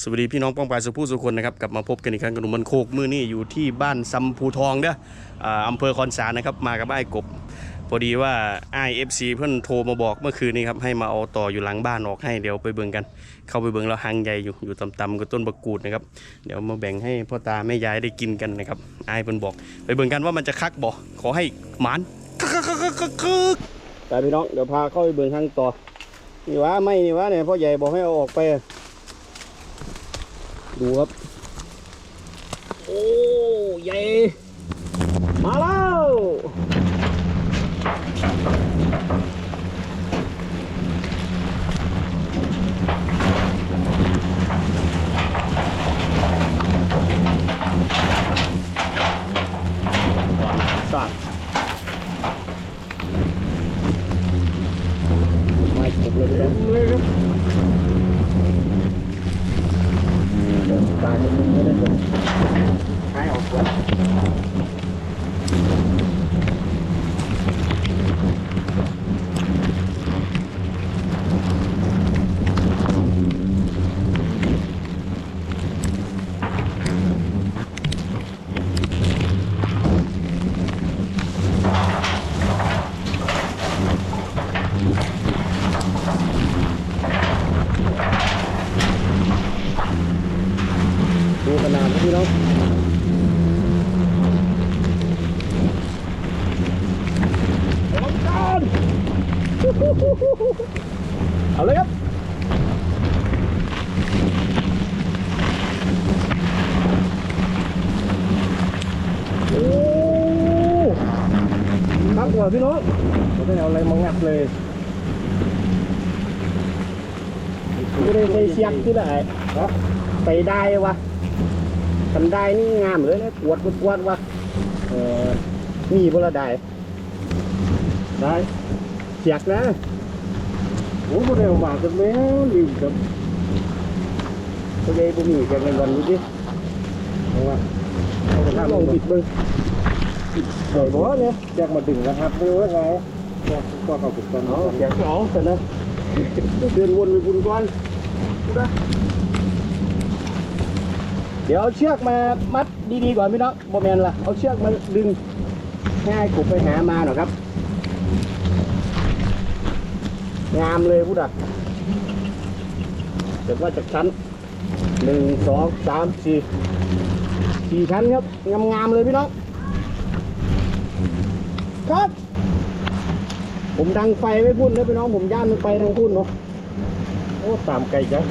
สวัสดีพี่น้องป้องปรายสุผู้สุคนนะครับกลับมาพบกันอีกครั้งกับหนุ่มมันโคกมือนี่อยู่ที่บ้านซัมพูทองเด้ออำเภอคอนสารนะครับมากับไอ้กบพอดีว่าไอ้เอฟซีเพื่อนโทรมาบอกเมื่อคืนนี้ครับให้มาเอาต่ออยู่หลังบ้านออกให้เดี๋ยวไปเบิ่งกัน เข้าไปเบิ่งแล้วหางใหญ่อยู่อยู่ต่ำๆกับต้นประกูดนะครับเดี๋ยวมาแบ่งให้พ่อตาแม่ยายได้กินกันนะครับไอ้เพิ่อนบอกไปเบิ่งกันว่ามันจะคักบ่ขอให้หมานแต่พี่น้องเดี๋ยวพาเข้าไปเบิ่งทางต่อนี่วะไม่นี่วะเนี่ยพ่อใหญ่บอกให้เอาออกไป ดูครับ โอ้ใหญ่มาแล้วสัตว์ไม่ครบเลยเลยครับ ตายมันไม่ได้เลยใช้ออกก่อนดูขนาดนะ พี่น้องเอานเอาเลยครับโอ้ครับกว่าพี่น้องไม่ได้เอาอะไรมางัดเลยไม่ได้ใส่เสียกที่ไหนไปได้วะ ทำได้นี่งามเลยนะปวดปวดปวดวะเออมีบ่ละได้ได้เสียกนะโอ้บ่ได้เอามากันแล้วลืมครับก็เลยบ่มีแกงเงินวันนี้ดิเอาว่าเอาไปลองปิดเบิ่งใหญ่บ่เนี่ยแจกมาดึงนะครับไม่รู้ว่าไงก็ก็เข้าถึงกันเนาะแจกสองเสร็จแล้วเดินวนไปบุญก่อนนะ เดี๋ยวเอาเชือกมามัดดีๆก่อนพี่น้องบ่แมนล่ะเอาเชือกมาดึงง่ายกบไปหามาหน่อยครับ งามเลยพูดอะเดี๋ยวว่าจากชั้นหนึ่งสองสามสี่สี่ชั้นครับ งามๆเลยพี่น้องครับ ผมดังไฟไม่พุ่นนะพี่น้องผมย่านมันไปทางพุ่นเนาะโอ้ตามไกลจัง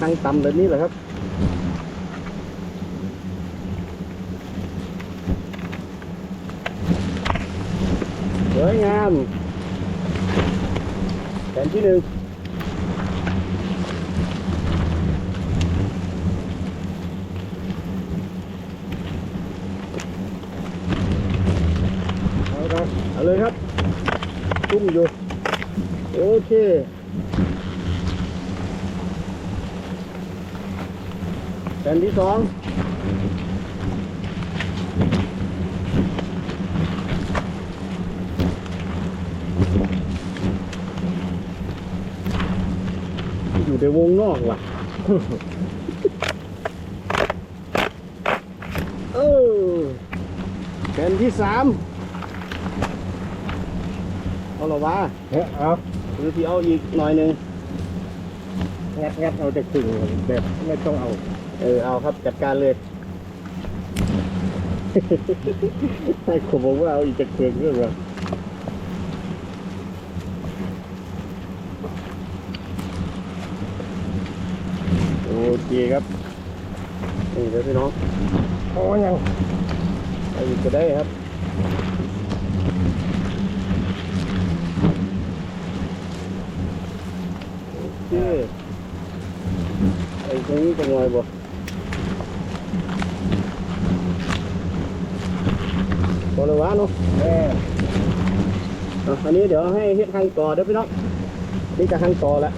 ทางต่ำแบบนี้เหรอครับ วยงามแผนที่หนึ่งเอาครับเอาเลยครับจุ่มอยู่ โอเคแผ่นที่สอง อยู่ในวงนอกว่ะ เออแผ่นที่สามเอาหรอวะเฮ้ยเอาหรือที่เอาอีกหน่อยหนึ่งงัดงัดเอาจากถึงแบบไม่ต้องเอา เออเอาครับจัดการเลยให้ผมบอกว่าเอาอีกจากเครื่องเรื่องว่า โอเคครับ นี่เดี๋ยวพี่น้องโอ้ยังไปอีกก็ได้ครับโอเคไอ้ตรงนี้จะงอยบ่พอเลยวะเนาะแม่อะอันนี้เดี๋ยวให้เฮ็ดทางต่อเด้อพี่น้องนี่จะทางต่อแล้ว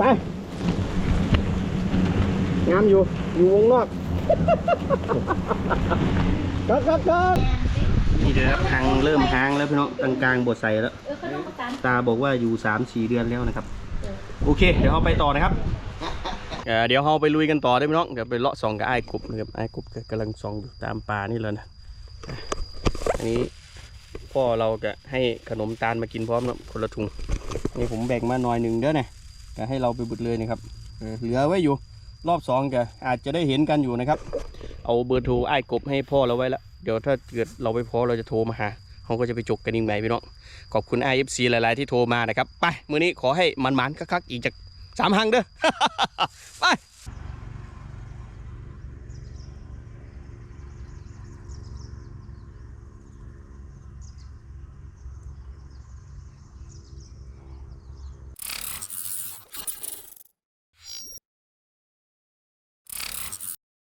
ไปามอยู่ อยู่วงนอกครับครับครับนี่เดี๋ยวครับทางเริ่มหางแล้วพี่น้องกลางกลางๆบดใส่แล้ว ตาบอกว่าอยู่สามสี่เดือนแล้วนะครับ โอเค เดี๋ยวเราไปต่อนะครับเดี๋ยวเราไปลุยกันต่อได้ไหมน้อง เดี๋ยวไปเลาะสองกับไอ้กบนะครับไอ้กบกำลังส่องอยู่ตามป่านี่เลยนะ อันนี้พ่อเราก็ให้ขนมตาลมากินพร้อมนะคนละถุง นี่ผมแบ่งมาหน่อยหนึ่งเด้อเนี่ยก็ให้เราไปบุดเลยนะครับ เหลือไว้อยู่ รอบสองก็อาจจะได้เห็นกันอยู่นะครับ เอาเบอร์โทรไอ้กบให้พ่อเราไว้แล้วเดี๋ยวถ้าเกิดเราไปพอเราจะโทรมาหาเขาก็จะไปจกกันอีกไหนพี่น้องขอบคุณไอเอฟซีหลาย ๆ ที่โทรมานะครับ ไป มื้อนี้ขอให้มันๆคัก ๆ อีกจากสามหังเด้อไป